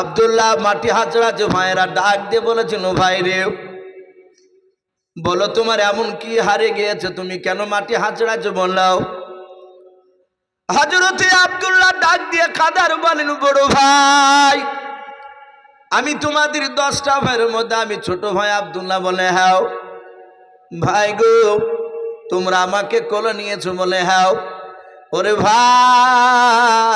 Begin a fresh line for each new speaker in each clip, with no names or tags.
আবদুল্লাহ মাটি হাজরা যে ভাইয়েরা ডাক দিয়ে বলেছিল ভাই রে, বলো তোমার এমন কি হারে গিয়েছে? তুমি কেন মাটি হাজড়াছো বললাও হাজরতে আবদুল্লাহ ডাক দিয়ে কাদার বলেন বড় ভাই, আমি তোমাদের দশটা ভাইয়ের মধ্যে, আমি ছোট ভাই আবদুল্লাহ বলে হ্যাঁ ভাই গো, তোমরা আমাকে কোলে নিয়েছো বলে হ্যাঁ ওরে ভাই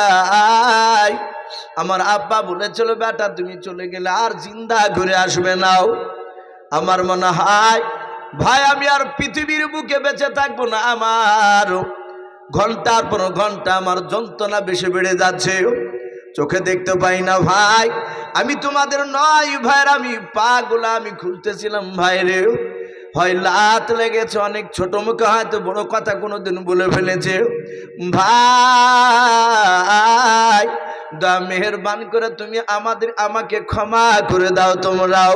আমার আব্বা বলেছিল বেটা, তুমি চলে গেলে আর জিন্দা ঘুরে আসবে নাও আমার মনে হয়, ভাই, আমি আর পৃথিবীর বুকে বেঁচে থাকব না আমার ঘণ্টার পর ঘণ্টা আমার যন্ত্রণা বেশি বেড়ে যাচ্ছে চোখে দেখতে পাই না ভাই, আমি তোমাদের নয় ভাইয়ের, আমি পা গুলা আমি খুলতেছিলাম ভাই রে হয় লাত লেগেছে অনেক ছোট মুখে, হয়তো বড় কথা কোনোদিন বলে ফেলেছে। ভাই দা মেহরবান করে তুমি আমাদের, আমাকে ক্ষমা করে দাও তোমরাও।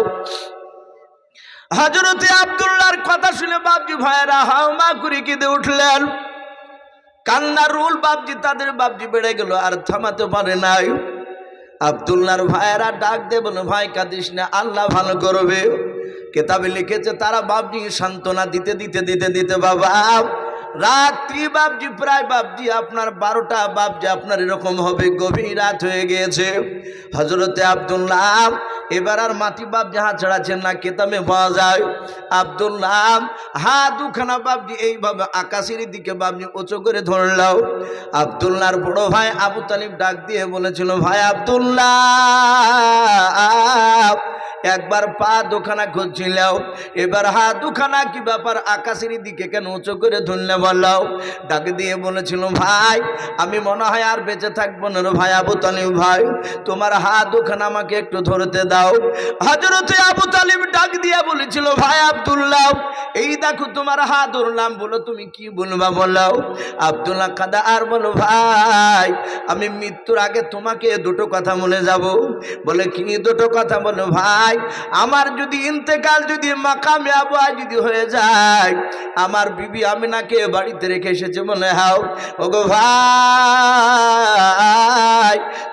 হজরতে আবদুল্লাহর কথা শুনে বাবজি ভাইয়েরা হাওমা করে কেঁদে উঠলেন। কান্নার রুল বাবজি তাদের বাবজি বেড়ে গেল, আর থামাতে পারে নাই। আবদুল্লাহর ভাইয়েরা ডাক দে বলো ভাই, কাঁদিস না, আল্লাহ ভালো করবে। কেতাবে লিখেছে, তারা বাবজি সান্ত্বনা দিতে দিতে দিতে দিতে, বাবা, রাত্রি বাবজি প্রায় বাবজি আপনার বারোটা বাবজি আপনার এরকম হবে, গভীর রাত হয়ে গিয়েছে। হজরতে আবদুল্লাহ, এবার আর মাটি বাপ যাহা ছাড়াচ্ছেন না কেতামে পাওয়া যায়। আবদুল্লাহ হা দুখানা বাবজি এইভাবে আকাশের দিকে বাবজি উঁচু করে ধরলাও আবদুল্লাহর বড় ভাই আবু তালিব ডাক দিয়ে বলেছিল, ভাই আবদুল্লাহ একবার পা দুখানা খুঁজছিল এবার হা দুখানা কি ব্যাপার? আকাশের দিকে কেন উঁচু করে ধরলে বললাও ডাক দিয়ে বলেছিল, ভাই, আমি মনে হয় আর বেঁচে থাকব না ভাই, আবু তালিব ভাই। তোমার হা দুখানা আমাকে একটু ধরতে দাও। হাজরতে আবু তালিব ডাক দিয়ে বলেছিল, ভাই আবদুল্লাহ, এই দেখো তোমার হা ধরলাম। বলো, তুমি কি বলবা বললাও আবদুল্লাহ কাদা, আর বলো ভাই, আমি মৃত্যুর আগে তোমাকে দুটো কথা মনে যাব। বলে, কি দুটো কথা বলো ভাই? আমার যদি ইন্তেকাল, যদি মাকামে আবহাওয়া যদি হয়ে যায়, আমার বিবি আমিনাকে বাড়িতে রেখে এসেছে মনে হাও ওগো ভাই,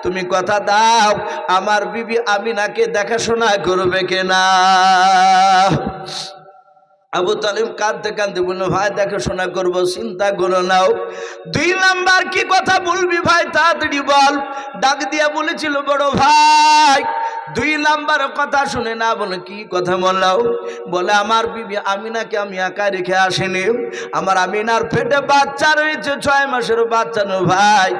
তুমি কথা দাও, আমার বিবি আমিনাকে দেখাশোনা করবে কেনা? আবু তালিম কাঁদতে কাঁদতে বলল, ভাই, দেখাশোনা করব, চিন্তা করো নাও দুই নাম্বার কি কথা বলবি ভাই? তাড়াতাড়ি বল। ডাক দিয়া বলেছিল, বড় ভাই দুই নাম্বার কথা শুনে না বলে কি কথা বললাও বলে, আমার বিবি আমিনাকে আমি একা রেখে আসিনি। আমার আমিনার পেটে বাচ্চা রয়েছে, ছয় মাসের বাচ্চা নো ভাই।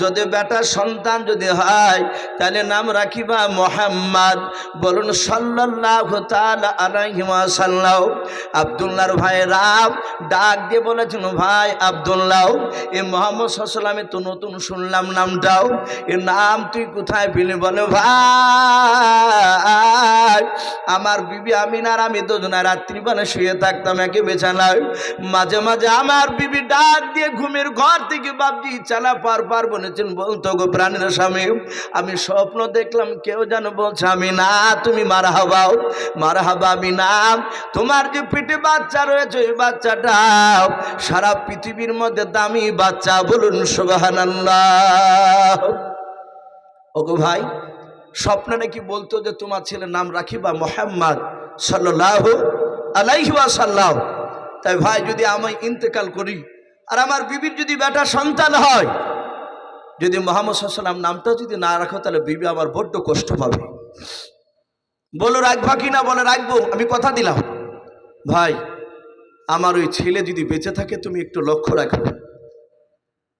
যদি বেটা সন্তান যদি হয়, তাহলে নাম রাখিবা মোহাম্মদ। বলুন সাল্লাহ সাল্লাহ আবদুল্লাহর ভাই রাম ডাক দিয়ে বলেছেন, ভাই আবদুল্লাহ, এ মোহাম্মদ সাল্লামে তো নতুন শুনলাম নামটাও। এ নাম তুই কোথায় পেলি? বলে, ভাই আমার বিবি আমিনার আমি দুজনা রাত্রিবেলা শুয়ে থাকতাম একে বেছানায়। মাঝে মাঝে আমার বিবি ডাক দিয়ে ঘুমের ঘর থেকে বাবজি চালা, পার পার, বলেছেন বলতো গো প্রাণের স্বামী। আমি স্বপ্ন দেখলাম, কেউ যেন বলছে, আমি না, তুমি মারা হবাও মারা হবা আমি না। তোমার যে পেটে বাচ্চা রয়েছে, ওই বাচ্চাটা সারা পৃথিবীর মধ্যে দামি বাচ্চা, বলুন, সুবহানাল্লাহ। ওগো ভাই স্বপ্নে নাকি বলতো যে তোমার ছেলের নাম রাখিবা মোহাম্মদ সাল্লাহ আলাইহি সাল্লাহ তাই ভাই, যদি আমি ইন্তেকাল করি আর আমার বিবির যদি বেটা সন্তান হয়, যদি মোহাম্মদ সাল্লাম নামটা যদি না রাখো, তাহলে বিবি আমার বড্ড কষ্ট পাবে। বলো, রাখবা কি না? বলে, রাখব, আমি কথা দিলাম। ভাই, আমার ওই ছেলে যদি বেঁচে থাকে, তুমি একটু লক্ষ্য রাখো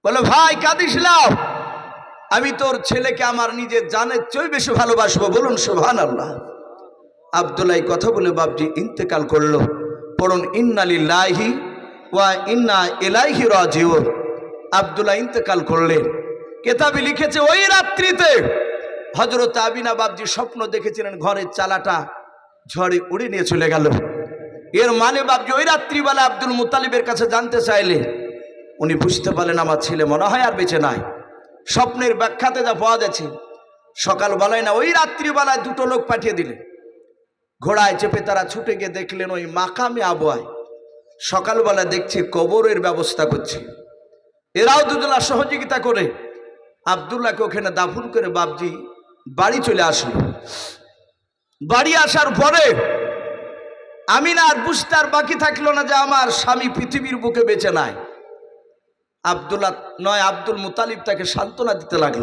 বলো, ভাই, কাঁদিস আমি তোর ছেলেকে আমার নিজের জানের চেয়ে বেশি ভালোবাসবো, বলুন সোহান আল্লাহ আবদুল্লাহ কথা বলে বাবজি ইন্তেকাল করল। পড়ুন ইন্নালিল্লাহি ওয়া ইন্না এলাইহি রাজিও আবদুল্লাহ ইন্তেকাল করলেন কেতাবি লিখেছে ওই রাত্রিতে হজরত আবিনা বাবজি স্বপ্ন দেখেছিলেন ঘরের চালাটা ঝড়ে উড়ে নিয়ে চলে গেল। এর মানে বাবজি ওই রাত্রিবেলা আব্দুল মুতালিবের কাছে জানতে চাইলে উনি বুঝতে পারলেন, আমার ছেলে মনে হয় আর বেঁচে নাই। স্বপ্নের ব্যাখ্যাতে যা পাওয়া যাচ্ছে সকালবেলায় না, ওই রাত্রিবেলায় দুটো লোক পাঠিয়ে দিলেন ঘোড়ায় চেপে তারা ছুটে গিয়ে দেখলেন ওই মাকামে আবহাওয়ায় সকালবেলা দেখছে কবরের ব্যবস্থা করছে। এরাও দুজনা সহযোগিতা করে আবদুল্লাহকে ওখানে দাফন করে বাবজি বাড়ি চলে আসলো। বাড়ি আসার পরে আমি না আর বুঝতে আর বাকি থাকল না যে আমার স্বামী পৃথিবীর বুকে বেঁচে নাই। আবদুল্লাহ নয়, আব্দুল মুতালিব তাকে সান্ত্বনা দিতে লাগল।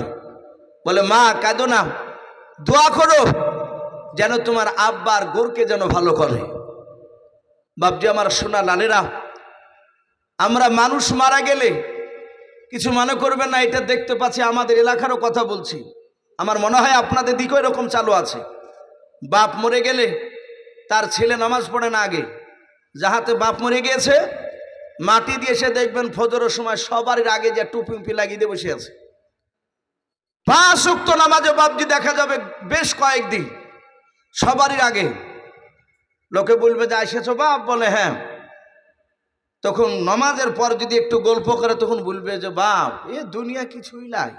বলে, মা, কাঁদো না। দোয়া করো যেন তোমার আব্বার গোরকে যেন ভালো করে। বাবজি আমার সোনা লালেরা, আমরা মানুষ মারা গেলে কিছু মনে করবেন না, এটা দেখতে পাচ্ছি, আমাদের এলাকারও কথা বলছি। আমার মনে হয় আপনাদের দিকেও এরকম চালু আছে। বাপ মরে গেলে তার ছেলে নামাজ পড়ে না আগে। যাহাতে বাপ মরে গিয়েছে মাটি দিয়ে এসে দেখবেন ফজরের সময় সবার আগে যে টুপি উপি লাগিয়ে দিয়ে বসে আছে। পাঁচ উক্ত নামাজে বাপজি দেখা যাবে বেশ কয়েকদিন, সবারই আগে লোকে বলবে যে এসেছ বাপ? বলে হ্যাঁ। তখন নমাজের পর যদি একটু গল্প করে, তখন বলবে যে, বাপ, এ দুনিয়া কিছুই নাই।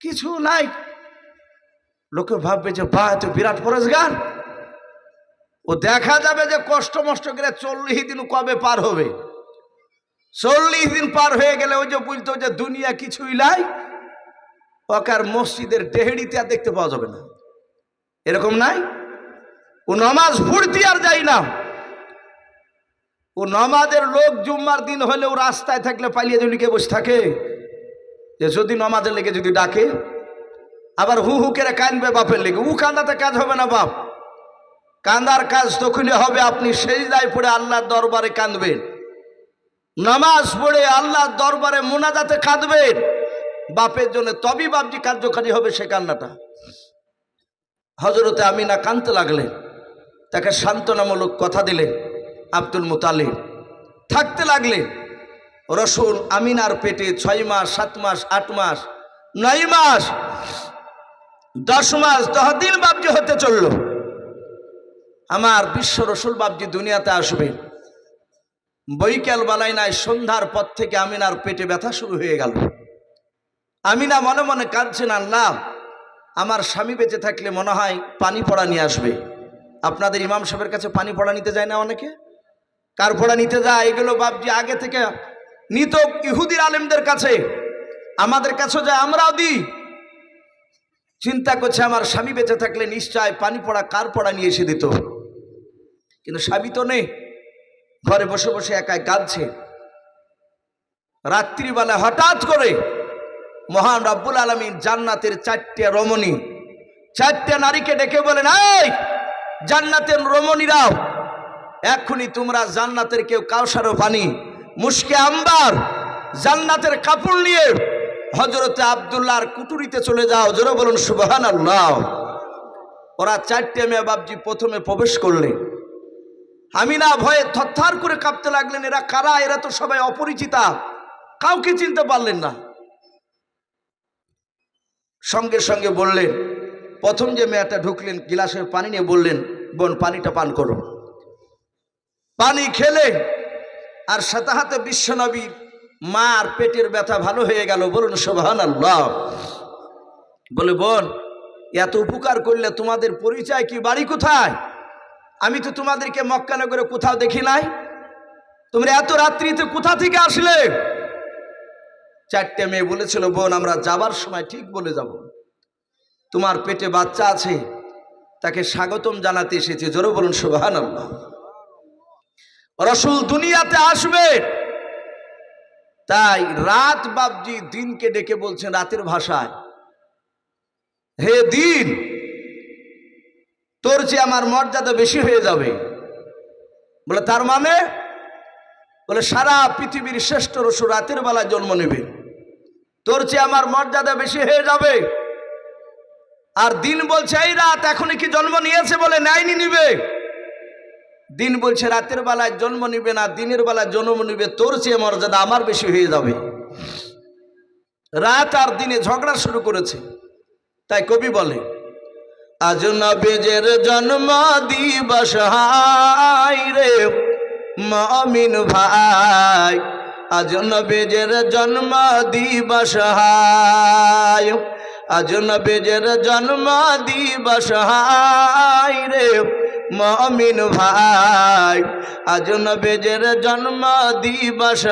কিছু নাই। লোকে ভাববে যে বা এত বিরাট পরেশগার। ও দেখা যাবে যে কষ্ট মষ্ট করে চল্লিশ দিন কবে পার হবে। চল্লিশ দিন পার হয়ে গেলে ওই যে বুঝতো যে দুনিয়া কিছুই নাই ওকার মসজিদের টেহেড়িতে আর দেখতে পাওয়া যাবে না। এরকম নাই? ও নমাজ পড়তে আর যাই না। ও নমাজের লোক জুম্মার দিন হলেও রাস্তায় থাকলে পালিয়ে জলিকে বসে থাকে। যে যদি নমাজের লেগে যদি ডাকে, আবার হু হু করে কাঁদবে বাপের লেগে। উ কান্দাতে কাজ হবে না বাপ। কান্দার কাজ তখনই হবে, আপনি সেই দায় পড়ে আল্লাহর দরবারে কাঁদবেন। নামাজ পড়ে আল্লাহর দরবারে মোনাজাতে কাঁদবেন। বাপের জন্য তবেই বাপজি কার্যকারী হবে সে কান্নাটা। হজরতে আমিনা কানতে লাগলেন। তাকে সান্ত্বনামূলক কথা দিলেন আব্দুল মুতালিব। থাকতে লাগলেন। রসুল আমিনার পেটে ছয় মাস, সাত মাস, আট মাস, নয় মাস, দশ মাস, দশ দিন বাবজি হতে চলল। আমার বিশ্ব রসুল বাবজি দুনিয়াতে আসবে বৈকাল বেলায় নাই, সন্ধ্যার পর থেকে আমিনার পেটে ব্যথা শুরু হয়ে গেল। আমিনা মনে মনে কাঁদছেন আল্লাহ, আমার স্বামী বেঁচে থাকলে মনে হয় পানি পড়া নিয়ে আসবে। আপনাদের ইমাম সাহেবের কাছে পানি পড়া নিতে যায় না অনেকে? কার পড়া নিতে যায়? এগুলো বাবজি আগে থেকে নিত ইহুদির আলেমদের কাছে। আমাদের কাছেও যায়, আমরাও দিই। চিন্তা করছে আমার স্বামী বেঁচে থাকলে নিশ্চয় পানি পড়া কার পড়া নিয়ে এসে দিত? কিন্তু স্বামী তো নেই। ঘরে বসে বসে একাই কাঁদছে। রাত্রিবেলা হঠাৎ করে মহান রব্বুল আলমীর জান্নাতের চারটে রমণী, চারটে নারীকে ডেকে বলেন, এই জান্নাতের রমণীরাও এক্ষুনি তোমরা জান্নাতের কেউ কাউসারও পানি মুশকে আম্বার, জান্নাতের কাপড় নিয়ে হজরতে আবদুল্লাহর কুটুরিতে চলে যাও, জোরে বলুন সুবাহান আল্লাহ ওরা চারটে মেয়ে বাবজি প্রথমে প্রবেশ করলেন আমি না ভয়ে থরথর করে কাঁপতে লাগলেন, এরা কারা? এরা তো সবাই অপরিচিতা। কাউকে চিনতে পারলেন না। সঙ্গে সঙ্গে বললেন, প্রথম যে মেয়েটা ঢুকলেন, গিলাসের পানি নিয়ে বললেন, বোন, পানিটা পান করো। পানি খেলে, আর সাথে হাতে বিশ্বনবীর মার পেটের ব্যথা ভালো হয়ে গেল। বলুন সোভান আল্লাহ বলে, বোন, এত উপকার করলে তোমাদের পরিচয় কি? বাড়ি কোথায়? আমি তো তোমাদেরকে মক্কানগরে কোথাও দেখি নাই। তোমরা এত রাত্রিতে কোথা থেকে আসলে? চারটে মেয়ে বলেছিল, বোন, আমরা যাবার সময় ঠিক বলে যাব। তোমার পেটে বাচ্চা আছে, তাকে স্বাগতম জানাতে এসেছে। জোরে বলুন সোভান আল্লাহ রসুল দুনিয়াতে আসবে। তাই রাত বাবজি দিনকে ডেকে বলছেন রাতের ভাষায়, হে দিন চেয়ে আমার মর্যাদা বেশি হয়ে যাবে। বলে, তার মানে? বলে, সারা পৃথিবীর শ্রেষ্ঠ রসু রাতের বেলায় জন্ম নেবে। তোর চেয়ে আমার মর্যাদা বেশি হয়ে যাবে। আর দিন বলছে, এই রাত এখনই কি জন্ম নিয়েছে? বলে, নেয়নি, নিবে। দিন বলছে, রাতের বেলায় জন্ম নিবে না, দিনের বেলায় জন্ম নিবে, তোর চেয়ে মর্যাদা আমার বেশি হয়ে যাবে। রাত আর দিনে ঝগড়া শুরু করেছে। তাই কবি বলে আজ নবেজের জন্ম দিবস হাই রে মমিন ভাই। আজ নবেজের জন্ম দিবস হাই আজ বেজের জন্ম দিবস হাই রে মমিন ভাই, আজ নবেজের জন্ম দিবস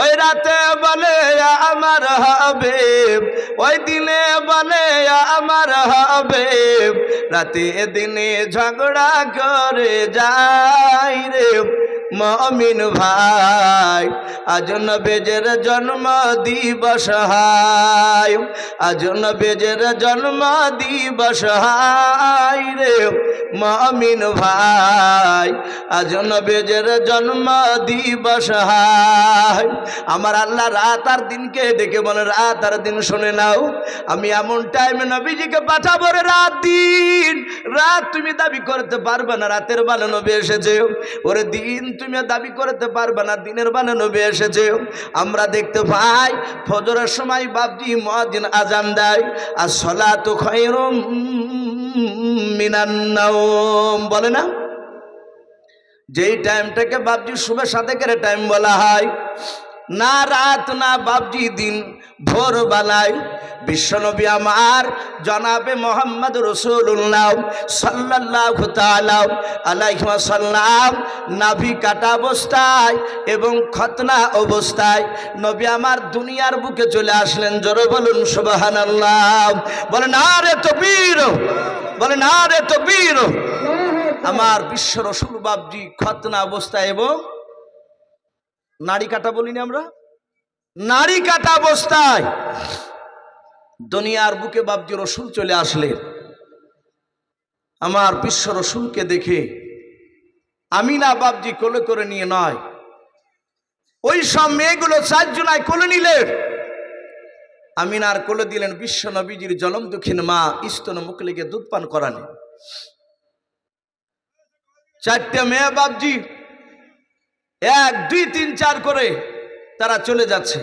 ওই রাতে বলে, আমার হবে। ওই দিনে বলে, আমার হবে। রাতে দিনে ঝগড়া করে যাই রে মমিন ভাই। আজ নবেজের জন্ম দিবস আজ নবেজের জন্ম দিবস হায় রে মমিন ভাই, আজ নবেজের জন্ম দিবস আমার আল্লাহ রাত আর দিনকে ডেকে বলে, রাত আর দিন শুনে নাও, আমি এমন টাইমে নবীজিকে পাঠাবো রে রাত দিন। রাত তুমি দাবি করতে পারবে না, রাতের বেলা নবী এসেছে। ওরে দিন তুমি দাবি করতে পারবে না, দিনের বেলা নবী এসেছে। আমরা দেখতে পাই, ফজরের সময় বাপজি মহাদিন আজান দেয়, আর সলা তো খয়রম মিনান্নাওম বলে না? যেই টাইমটাকে বাপজির শুভে সাথে করে টাইম বলা হয়। না রাত, না বাপজি দিন ভোর বেলায় বিশ্বনবী আমার জনাবে মোহাম্মদ রসুল্লাহ সাল্লাহ আলাইসাল্লাম নাভি কাটা অবস্থায় এবং খতনা অবস্থায় নবী আমার দুনিয়ার বুকে চলে আসলেন। জোরে বলুন সুবাহান আল্লাহ বলে না রে তো বীর বলে না রে তো বীর আমার বিশ্ব রসুল বাবজি খতনা অবস্থায় এবং নারী কাটা বলিনি আমরা? নারী কাটা অবস্থায় দুনিয়ার বুকে বাবজি রসুল চলে আসলেন। আমার বিশ্ব রসুলকে দেখে আমি না বাবজি কোলে করে নিয়ে নয়। ওই সব মেয়েগুলো চারজনায় কোলে নিলেন। আমিনার কোলে দিলেন বিশ্ব নবীজির জলম দক্ষিণ মা ইস্তন মুখলিকে দুধ পান করালেন চারটে মেয়ে বাবজি এক, দুই, তিন, চার করে তারা চলে যাচ্ছে।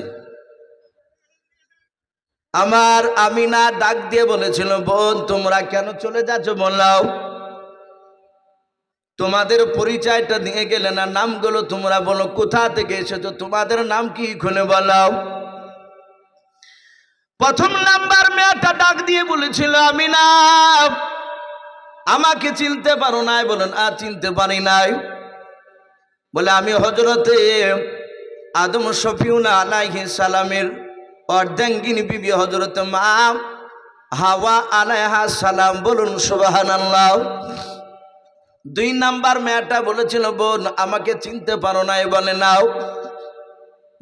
আমার আমিনা ডাক দিয়ে বলেছিল, বোন, তোমরা কেন চলে যাচ্ছ বললাও। তোমাদের পরিচয়টা দিয়ে গেলে না, নামগুলো তোমরা বলো, কোথা থেকে এসেছ, তোমাদের নাম কি খুলে বলাও প্রথম নাম্বার মেয়েটা ডাক দিয়ে বলেছিল, আমিনা, আমাকে চিনতে পারো নাই। বলেন আর চিনতে পারি নাই। বলে, আমি হজরতে আদম শফিউনা আলাইহি সালামের অর্ধাঙ্গিনী বিবি হজরত মা হাওয়া আলাইহা সালাম বলুন সুবাহান দুই নাম্বার মেয়েটা বলেছিল, বোন, আমাকে চিনতে পারো না বলে, নাও।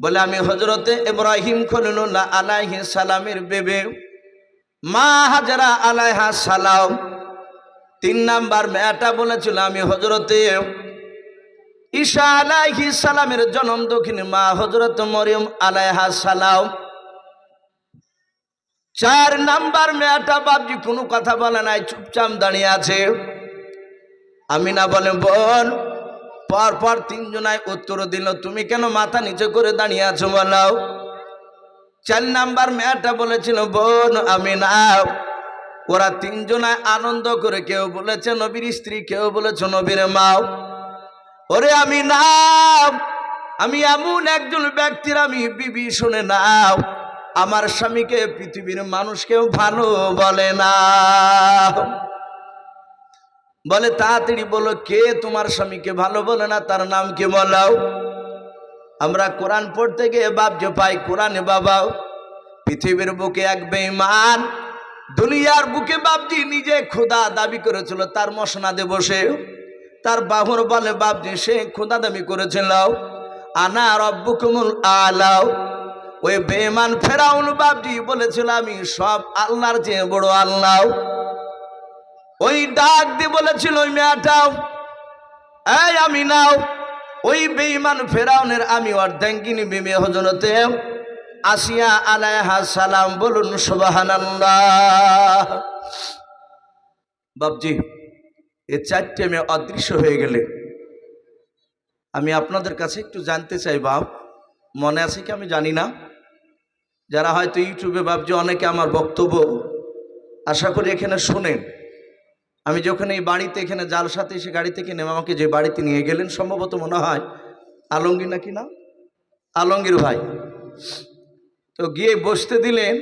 বলে, আমি হজরতে ইব্রাহিম খলিলুল্লাহ আলাইহি সালামের বেবে মা হাজারা আলাইহা সালাম। তিন নাম্বার মেয়েটা বলেছিল, আমি হজরতে ঈশা আলাইহি সালামের জন্ম দক্ষিণ মা হজরত মরিয়ম আলাইহা সালাম। চার নাম্বার মেয়েটা বাবজি কোনো কথা বলে নাই, চুপচাপ দাঁড়িয়ে আছে। আমি না বলে, বোন পর পর তিনজনায় উত্তর দিল, তুমি কেন মাথা নিচে করে দাঁড়িয়ে আছো বলাও চার নাম্বার মেয়েটা বলেছিল, বোন আমি না ওরা তিনজনায় আনন্দ করে কেউ বলেছে নবীর স্ত্রী, কেউ বলেছে নবীর মাও ওরে আমি নাম, আমি এমন একজন ব্যক্তির আমি বিবি শুনে নাও। আমার স্বামীকে পৃথিবীর মানুষ কেউ ভালো বলে না। বলে তাড়াতাড়ি বলো, কে তোমার স্বামীকে ভালো বলে না? তার নাম কি বলাও আমরা কোরআন পড়তে গিয়ে বাবজে পাই, কোরআনে বাবাও পৃথিবীর বুকে এক বেঈমান, দুনিয়ার বুকে বাবজি নিজে খোদা দাবি করেছিল, তার মশনাদে বসে। তার বাহুর বলে বাবজি সে খোদা দাবি করেছিল আনা রব্বুকুমুল আলাও। ওই বেমান ফেরাউন বাবজি বলেছিল, আমি সব আল্লাহর চেয়ে বড় আল্লাহ। ওই ডাক দিয়ে বলেছিল, ওই মেয়েটাও, এই আমি নাও। ওই বেঈমান ফেরাউনের, আমি অর্ধাঙ্গিনী বিমে হজরতে আসিয়া আলাইহা সালাম বলুন, সুবহানাল্লাহ। বাবজি এ চারটে মেয়ে অদৃশ্য হয়ে গেলে। আমি আপনাদের কাছে একটু জানতে চাই, বাপ। মনে আছে কি? আমি জানি না। যারা হয়তো ইউটিউবে ভাবছে, অনেকে আমার বক্তব্য আশা করি এখানে শোনেন। আমি যখন এই বাড়িতে, এখানে জাল সাথে এসে গাড়ি থেকে নেমে আমাকে যে বাড়িতে নিয়ে গেলেন, সম্ভবত মনে হয় আলমগীর নাকি না? আলমগীর ভাই। তো গিয়ে বসতে দিলেন,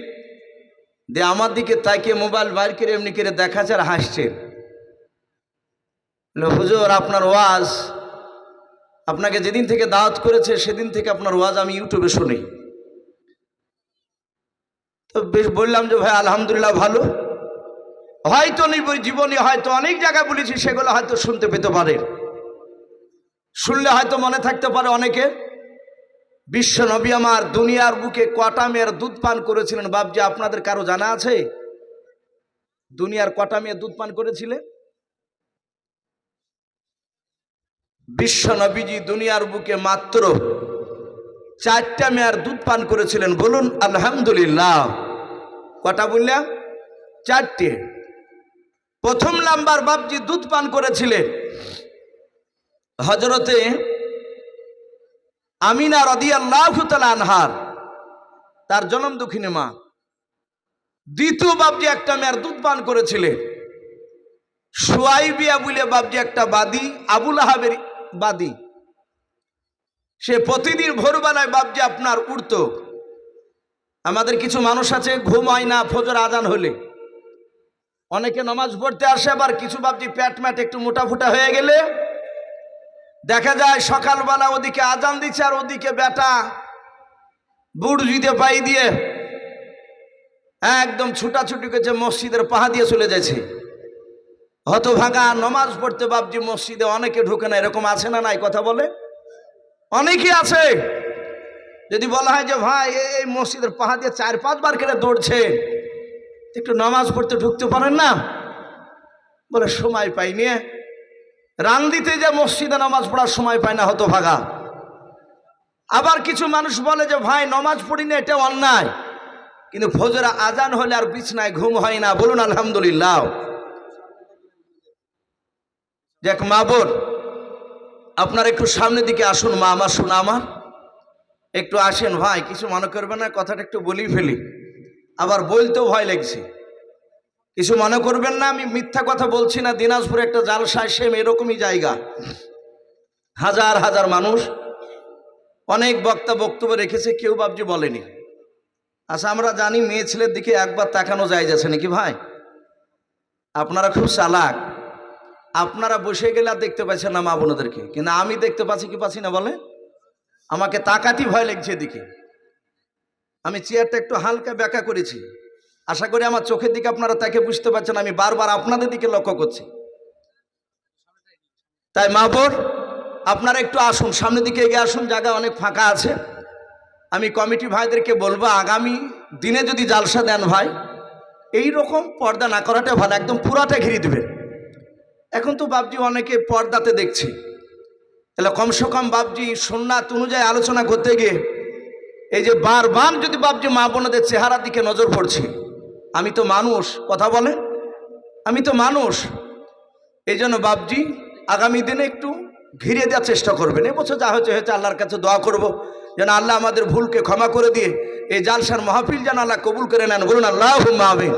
দিয়ে আমার দিকে তাকিয়ে মোবাইল বাইর করে এমনি করে দেখাচ্ছে আর হাসছেন হুজুর, আপনার ওয়াজ, আপনাকে যেদিন থেকে দাওয়াত করেছে, সেদিন থেকে আপনার ওয়াজ আমি ইউটিউবে শুনি। তো বেশ বললাম যে, ভাই, আলহামদুলিল্লাহ ভালো। হয়তো জীবনে, হয়তো অনেক জায়গায় বলেছি, সেগুলো হয়তো শুনতে পেতে পারে। শুনলে হয়তো মনে থাকতে পারে অনেকে। বিশ্ব নবী আমার দুনিয়ার বুকে কটা মেয়ের দুধ পান করেছিলেন? বাবজি আপনাদের কারও জানা আছে? দুনিয়ার কটা মেয়ে দুধ পান করেছিলেন? বিশ্ব নবীজি দুনিয়ার বুকে মাত্র চারটা মেয়ার দুধ পান করেছিলেন। বলুন, আলহামদুলিল্লাহ। কটা বললাম চারটে। প্রথম নাম্বার বাবজি দুধ পান করেছিলেন। হজরতে আমিনা রদি আল্লাহ আনহার, তার জনম দুঃখিনী মা। দ্বিতীয় বাবজি একটা মেয়ার দুধ পান করেছিলেন। সোয়াইবিয়া বলে বাবজি একটা বাদী, আবুল আহাবের বাদী। সে প্রতিদিন ভোরবেলায় বাবজি আপনার উঠত আমাদের কিছু মানুষ আছে, ঘুম হয় না, ফজর আজান হলে। অনেকে নামাজ পড়তে আসে, আবার কিছু বাবজি প্যাট ম্যাট একটু মোটা ফুটা হয়ে গেলে। দেখা যায় সকালবেলা ওদিকে আজান দিচ্ছে আর ওদিকে বেটা বুড় জুইতে পাই দিয়ে একদম ছুটাছুটি করছে, মসজিদের পাহা দিয়ে চলে যাচ্ছে। হতভাগা, নমাজ পড়তে বাবজি মসজিদে অনেকে ঢুকে না, এরকম আছে না নাই? কথা বলে? অনেকেই আছে। যদি বলা হয় যে, ভাই এই- মসজিদের পাহা দিয়ে চার, পাঁচবার করে দৌড়ছে। একটু নামাজ পড়তে ঢুকতে পারেন না? বলে, সময় পাইনি রান দিতে যে মসজিদে নামাজ পড়ার সময় পায় না হতভাগা। আবার কিছু মানুষ বলে যে, ভাই, নমাজ পড়ি না, এটা অন্যায়। কিন্তু ফজরা আজান হলে আর বিছনায় ঘুম হয় না। বলুন, আলহামদুলিল্লাহ। দেখ, মা বোন, আপনার একটু সামনের দিকে আসুন, মা আমার, শোনা আমার। একটু আসেন, ভাই, কিছু মনে করবে না, কথাটা একটু বলি ফেলি। আবার বলতেও ভয় লাগছে। কিছু মনে করবেন না, আমি মিথ্যা কথা বলছি না, দিনাজপুরে একটা জালসায় সেম এরকমই জায়গা। হাজার হাজার মানুষ, অনেক বক্তা বক্তব্য রেখেছে, কেউ বাবজি বলেনি। আচ্ছা আমরা জানি মেয়ে ছেলের দিকে একবার তাকানো যায় যাচ্ছে নাকি, ভাই? আপনারা খুব চালাক। আপনারা বসে গেলে আর দেখতে পাচ্ছেন না মা বোনদেরকে। কিন্তু আমি দেখতে পাচ্ছি কি পাচ্ছি না বলে? আমাকে তাকাতি ভয় লাগছে এদিকে। আমি চেয়ারটা একটু হালকা ব্যাকা করেছি। আশা করি আমার চোখের দিকে আপনারা তাকে বুঝতে পারছেন, আমি বারবার আপনাদের দিকে লক্ষ্য করছি। তাই মা বোন, আপনারা একটু আসুন, সামনের দিকে এগিয়ে আসুন, জায়গা অনেক ফাঁকা আছে। আমি কমিটি ভাইদেরকে বলব, আগামী দিনে যদি জালসা দেন ভাই এই রকম পর্দা না করাটা ভালো, একদম পুরাটা ঘিরে দেবেন। এখন তো বাবজি অনেকে পর্দাতে দেখছি। তাহলে কমসে কম বাবজি সোননাথ অনুযায়ী আলোচনা করতে গিয়ে এই যে বারবার যদি বাবজি মা বোনদের চেহারার দিকে নজর পড়ছে, আমি তো মানুষ, কথা বলে? আমি তো মানুষ। এই জন্য বাবজি আগামী দিনে একটু ঘিরে দেওয়ার চেষ্টা করবেন। এবছর যা হয়েছে হয়েছে আল্লাহর কাছে দোয়া করব। যেন আল্লাহ আমাদের ভুলকে ক্ষমা করে দিয়ে এই জালসার মাহফিল যেন আল্লাহ কবুল করে নেন। বলুন আল্লাহ মাহবিন